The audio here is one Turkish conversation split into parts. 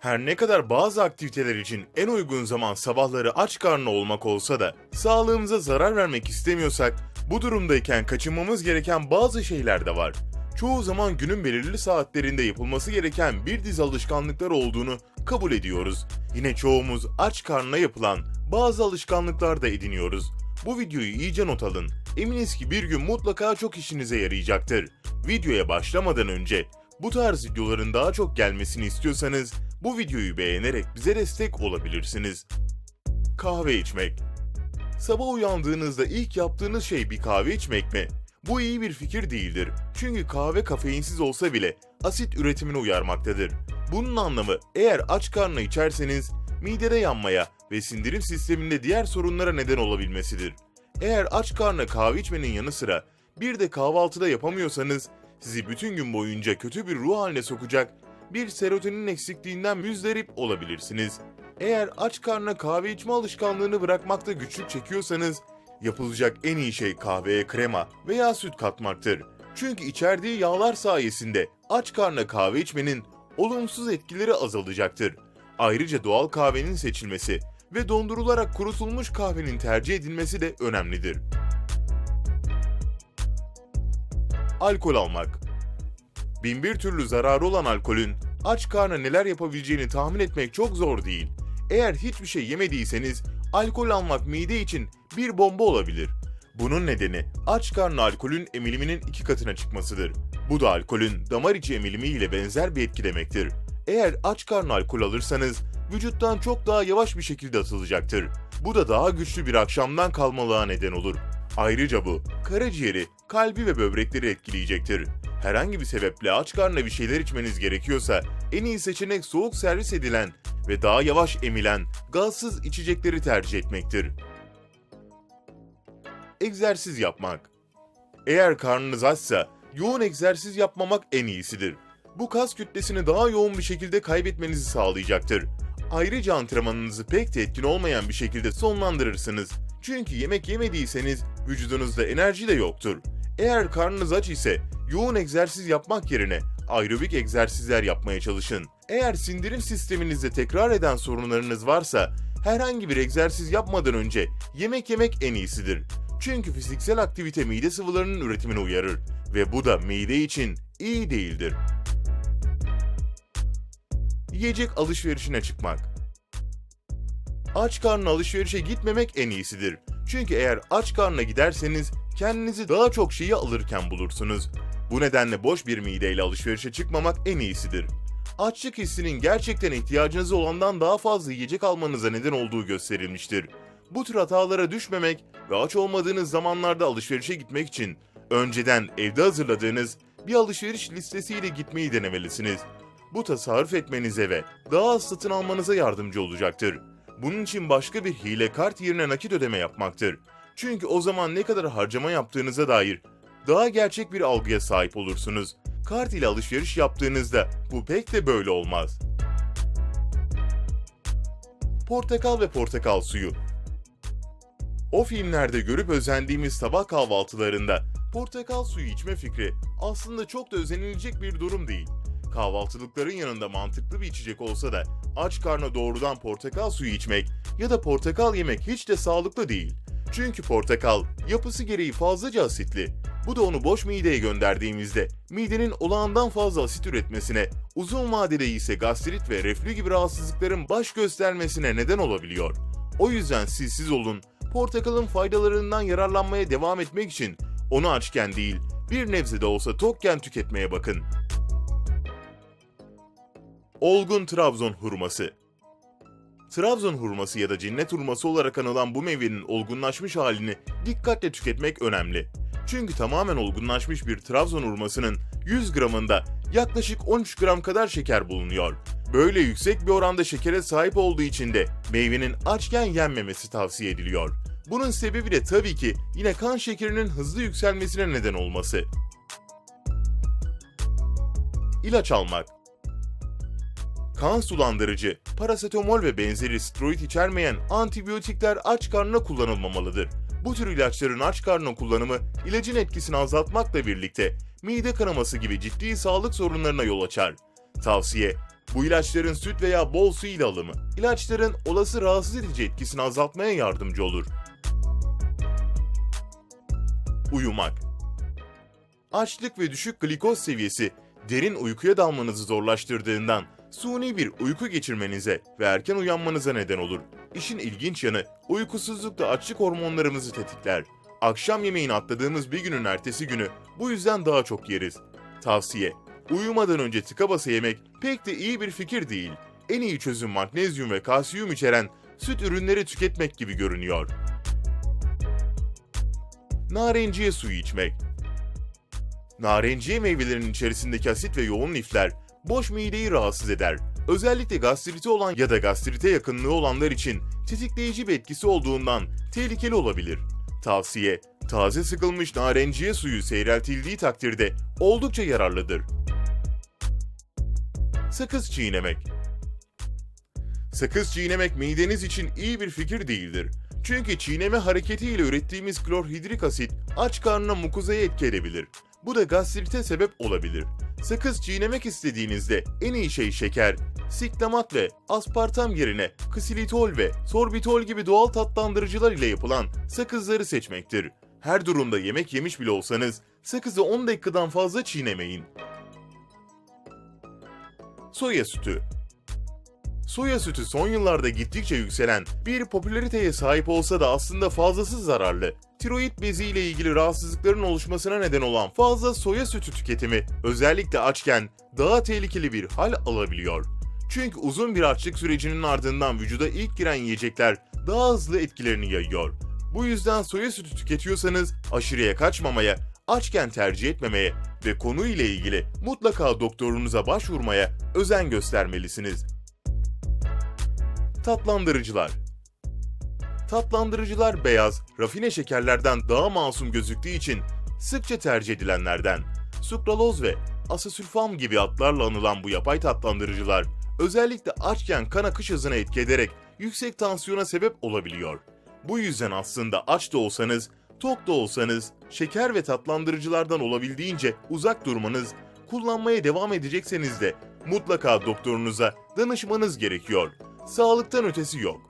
Her ne kadar bazı aktiviteler için en uygun zaman sabahları aç karnı olmak olsa da sağlığımıza zarar vermek istemiyorsak bu durumdayken kaçınmamız gereken bazı şeyler de var. Çoğu zaman günün belirli saatlerinde yapılması gereken bir dizi alışkanlıklar olduğunu kabul ediyoruz. Yine çoğumuz aç karnına yapılan bazı alışkanlıklar da ediniyoruz. Bu videoyu iyice not alın. Eminiz ki bir gün mutlaka çok işinize yarayacaktır. Videoya başlamadan önce bu tarz videoların daha çok gelmesini istiyorsanız bu videoyu beğenerek bize destek olabilirsiniz. Kahve içmek. Sabah uyandığınızda ilk yaptığınız şey bir kahve içmek mi? Bu iyi bir fikir değildir. Çünkü kahve kafeinsiz olsa bile asit üretimini uyarmaktadır. Bunun anlamı eğer aç karnına içerseniz midede yanmaya ve sindirim sisteminde diğer sorunlara neden olabilmesidir. Eğer aç karnına kahve içmenin yanı sıra bir de kahvaltıda yapamıyorsanız sizi bütün gün boyunca kötü bir ruh haline sokacak bir serotonin eksikliğinden müzdarip olabilirsiniz. Eğer aç karnına kahve içme alışkanlığını bırakmakta güçlük çekiyorsanız yapılacak en iyi şey kahveye krema veya süt katmaktır. Çünkü içerdiği yağlar sayesinde aç karnına kahve içmenin olumsuz etkileri azalacaktır. Ayrıca doğal kahvenin seçilmesi ve dondurularak kurutulmuş kahvenin tercih edilmesi de önemlidir. Alkol almak Binbir türlü zararı olan alkolün aç karna neler yapabileceğini tahmin etmek çok zor değil. Eğer hiçbir şey yemediyseniz alkol almak mide için bir bomba olabilir. Bunun nedeni aç karnı alkolün emiliminin iki katına çıkmasıdır. Bu da alkolün damar içi emilimi ile benzer bir etki demektir. Eğer aç karnı alkol alırsanız vücuttan çok daha yavaş bir şekilde atılacaktır. Bu da daha güçlü bir akşamdan kalmalığa neden olur. Ayrıca bu karaciğeri, kalbi ve böbrekleri etkileyecektir. Herhangi bir sebeple aç karnına bir şeyler içmeniz gerekiyorsa en iyi seçenek soğuk servis edilen ve daha yavaş emilen gazsız içecekleri tercih etmektir. Egzersiz yapmak. Eğer karnınız açsa yoğun egzersiz yapmamak en iyisidir. Bu kas kütlesini daha yoğun bir şekilde kaybetmenizi sağlayacaktır. Ayrıca antrenmanınızı pek de etkin olmayan bir şekilde sonlandırırsınız. Çünkü yemek yemediyseniz vücudunuzda enerji de yoktur. Eğer karnınız aç ise yoğun egzersiz yapmak yerine aerobik egzersizler yapmaya çalışın. Eğer sindirim sisteminizde tekrar eden sorunlarınız varsa herhangi bir egzersiz yapmadan önce yemek yemek en iyisidir. Çünkü fiziksel aktivite mide sıvılarının üretimini uyarır ve bu da mide için iyi değildir. Yiyecek alışverişine çıkmak. Aç karnına alışverişe gitmemek en iyisidir. Çünkü eğer aç karnına giderseniz kendinizi daha çok şeyi alırken bulursunuz. Bu nedenle boş bir mideyle alışverişe çıkmamak en iyisidir. Açlık hissinin gerçekten ihtiyacınız olandan daha fazla yiyecek almanıza neden olduğu gösterilmiştir. Bu tür hatalara düşmemek ve aç olmadığınız zamanlarda alışverişe gitmek için önceden evde hazırladığınız bir alışveriş listesiyle gitmeyi denemelisiniz. Bu tasarruf etmenize ve daha az satın almanıza yardımcı olacaktır. Bunun için başka bir hile kart yerine nakit ödeme yapmaktır. Çünkü o zaman ne kadar harcama yaptığınıza dair daha gerçek bir algıya sahip olursunuz. Kart ile alışveriş yaptığınızda bu pek de böyle olmaz. Portakal ve portakal suyu O filmlerde görüp özendiğimiz sabah kahvaltılarında portakal suyu içme fikri aslında çok da özenilecek bir durum değil. Kahvaltılıkların yanında mantıklı bir içecek olsa da aç karna doğrudan portakal suyu içmek ya da portakal yemek hiç de sağlıklı değil. Çünkü portakal yapısı gereği fazlaca asitli. Bu da onu boş mideye gönderdiğimizde midenin olağandan fazla asit üretmesine, uzun vadede ise gastrit ve reflü gibi rahatsızlıkların baş göstermesine neden olabiliyor. O yüzden siz olun, portakalın faydalarından yararlanmaya devam etmek için onu açken değil, bir nebze de olsa tokken tüketmeye bakın. Olgun Trabzon hurması Trabzon hurması ya da cennet hurması olarak anılan bu meyvenin olgunlaşmış halini dikkatle tüketmek önemli. Çünkü tamamen olgunlaşmış bir Trabzon hurmasının 100 gramında yaklaşık 13 gram kadar şeker bulunuyor. Böyle yüksek bir oranda şekere sahip olduğu için de meyvenin açken yenmemesi tavsiye ediliyor. Bunun sebebi de tabii ki yine kan şekerinin hızlı yükselmesine neden olması. İlaç almak kan sulandırıcı, parasetamol ve benzeri steroid içermeyen antibiyotikler aç karnına kullanılmamalıdır. Bu tür ilaçların aç karnına kullanımı ilacın etkisini azaltmakla birlikte mide kanaması gibi ciddi sağlık sorunlarına yol açar. Tavsiye bu ilaçların süt veya bol su ile alımı, ilaçların olası rahatsız edici etkisini azaltmaya yardımcı olur. Uyumak Açlık ve düşük glikoz seviyesi derin uykuya dalmanızı zorlaştırdığından suni bir uyku geçirmenize ve erken uyanmanıza neden olur. İşin ilginç yanı uykusuzlukta açlık hormonlarımızı tetikler. Akşam yemeğini atladığımız bir günün ertesi günü bu yüzden daha çok yeriz. Tavsiye Uyumadan önce tıka basa yemek pek de iyi bir fikir değil. En iyi çözüm magnezyum ve kalsiyum içeren süt ürünleri tüketmek gibi görünüyor. Narenciye suyu içmek Narenciye meyvelerinin içerisindeki asit ve yoğun lifler boş mideyi rahatsız eder. Özellikle gastriti olan ya da gastrite yakınlığı olanlar için tetikleyici bir etkisi olduğundan tehlikeli olabilir. Tavsiye, taze sıkılmış narenciye suyu seyreltildiği takdirde oldukça yararlıdır. Sakız çiğnemek Sakız çiğnemek mideniz için iyi bir fikir değildir. Çünkü çiğneme hareketiyle ürettiğimiz klorhidrik asit aç karnına mukuzaya etki edebilir. Bu da gastrite sebep olabilir. Sakız çiğnemek istediğinizde en iyi şey şeker, siklamat ve aspartam yerine ksilitol ve sorbitol gibi doğal tatlandırıcılar ile yapılan sakızları seçmektir. Her durumda yemek yemiş bile olsanız sakızı 10 dakikadan fazla çiğnemeyin. Soya sütü Soya sütü son yıllarda gittikçe yükselen bir popülariteye sahip olsa da aslında fazlası zararlı. Tiroid bezi ile ilgili rahatsızlıkların oluşmasına neden olan fazla soya sütü tüketimi özellikle açken daha tehlikeli bir hal alabiliyor. Çünkü uzun bir açlık sürecinin ardından vücuda ilk giren yiyecekler daha hızlı etkilerini yayıyor. Bu yüzden soya sütü tüketiyorsanız aşırıya kaçmamaya, açken tercih etmemeye ve konu ile ilgili mutlaka doktorunuza başvurmaya özen göstermelisiniz. Tatlandırıcılar Tatlandırıcılar beyaz, rafine şekerlerden daha masum gözüktüğü için sıkça tercih edilenlerden. Sukraloz ve asasülfam gibi adlarla anılan bu yapay tatlandırıcılar özellikle açken kan akış hızına etki ederek yüksek tansiyona sebep olabiliyor. Bu yüzden aslında aç da olsanız, tok da olsanız şeker ve tatlandırıcılardan olabildiğince uzak durmanız, kullanmaya devam edecekseniz de mutlaka doktorunuza danışmanız gerekiyor. Sağlıktan ötesi yok.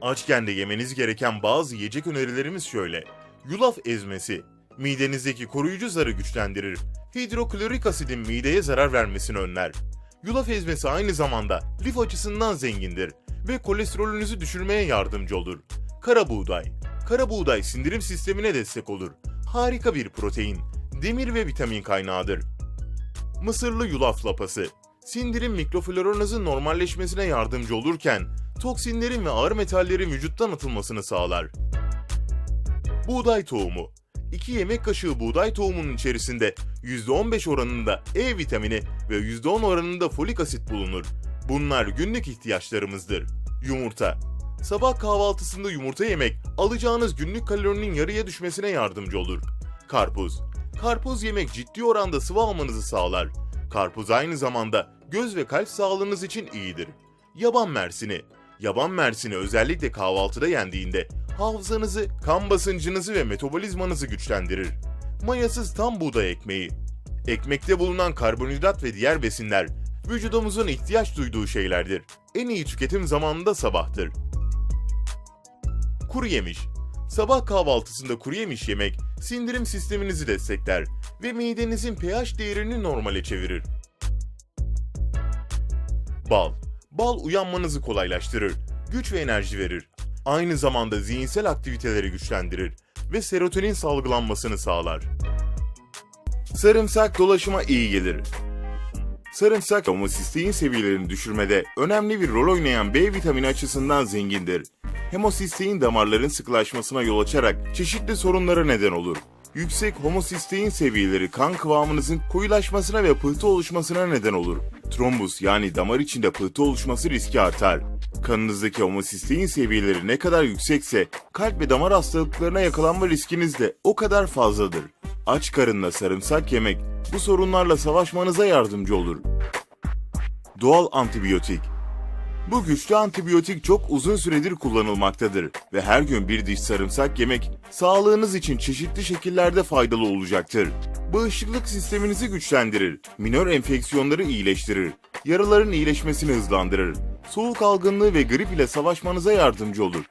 Açken de yemeniz gereken bazı yiyecek önerilerimiz şöyle. Yulaf ezmesi. Midenizdeki koruyucu zarı güçlendirir. Hidroklorik asidin mideye zarar vermesini önler. Yulaf ezmesi aynı zamanda lif açısından zengindir ve kolesterolünüzü düşürmeye yardımcı olur. Kara buğday. Kara buğday sindirim sistemine destek olur. Harika bir protein, demir ve vitamin kaynağıdır. Mısırlı yulaf lapası. Sindirim mikrofloranızın normalleşmesine yardımcı olurken toksinlerin ve ağır metallerin vücuttan atılmasını sağlar. Buğday tohumu 2 yemek kaşığı buğday tohumunun içerisinde %15 oranında E vitamini ve %10 oranında folik asit bulunur. Bunlar günlük ihtiyaçlarımızdır. Yumurta Sabah kahvaltısında yumurta yemek alacağınız günlük kalorinin yarıya düşmesine yardımcı olur. Karpuz Karpuz yemek ciddi oranda sıvı almanızı sağlar. Karpuz aynı zamanda göz ve kalp sağlığınız için iyidir. Yaban mersini Yaban mersini özellikle kahvaltıda yendiğinde hafızanızı, kan basıncınızı ve metabolizmanızı güçlendirir. Mayasız tam buğday ekmeği. Ekmekte bulunan karbonhidrat ve diğer besinler vücudumuzun ihtiyaç duyduğu şeylerdir. En iyi tüketim zamanında sabahtır. Kuru yemiş. Sabah kahvaltısında kuru yemiş yemek sindirim sisteminizi destekler ve midenizin pH değerini normale çevirir. Bal. Bal uyanmanızı kolaylaştırır, güç ve enerji verir. Aynı zamanda zihinsel aktiviteleri güçlendirir ve serotonin salgılanmasını sağlar. Sarımsak dolaşıma iyi gelir. Sarımsak homosistein seviyelerini düşürmede önemli bir rol oynayan B vitamini açısından zengindir. Hemosistein damarların sıkılaşmasına yol açarak çeşitli sorunlara neden olur. Yüksek homosistein seviyeleri kan kıvamınızın koyulaşmasına ve pıhtı oluşmasına neden olur. Trombus yani damar içinde pıhtı oluşması riski artar. Kanınızdaki homosistein seviyeleri ne kadar yüksekse kalp ve damar hastalıklarına yakalanma riskiniz de o kadar fazladır. Aç karınla sarımsak yemek bu sorunlarla savaşmanıza yardımcı olur. Doğal antibiyotik Bu güçlü antibiyotik çok uzun süredir kullanılmaktadır ve her gün bir diş sarımsak yemek sağlığınız için çeşitli şekillerde faydalı olacaktır. Bağışıklık sisteminizi güçlendirir, minör enfeksiyonları iyileştirir, yaraların iyileşmesini hızlandırır, soğuk algınlığı ve grip ile savaşmanıza yardımcı olur.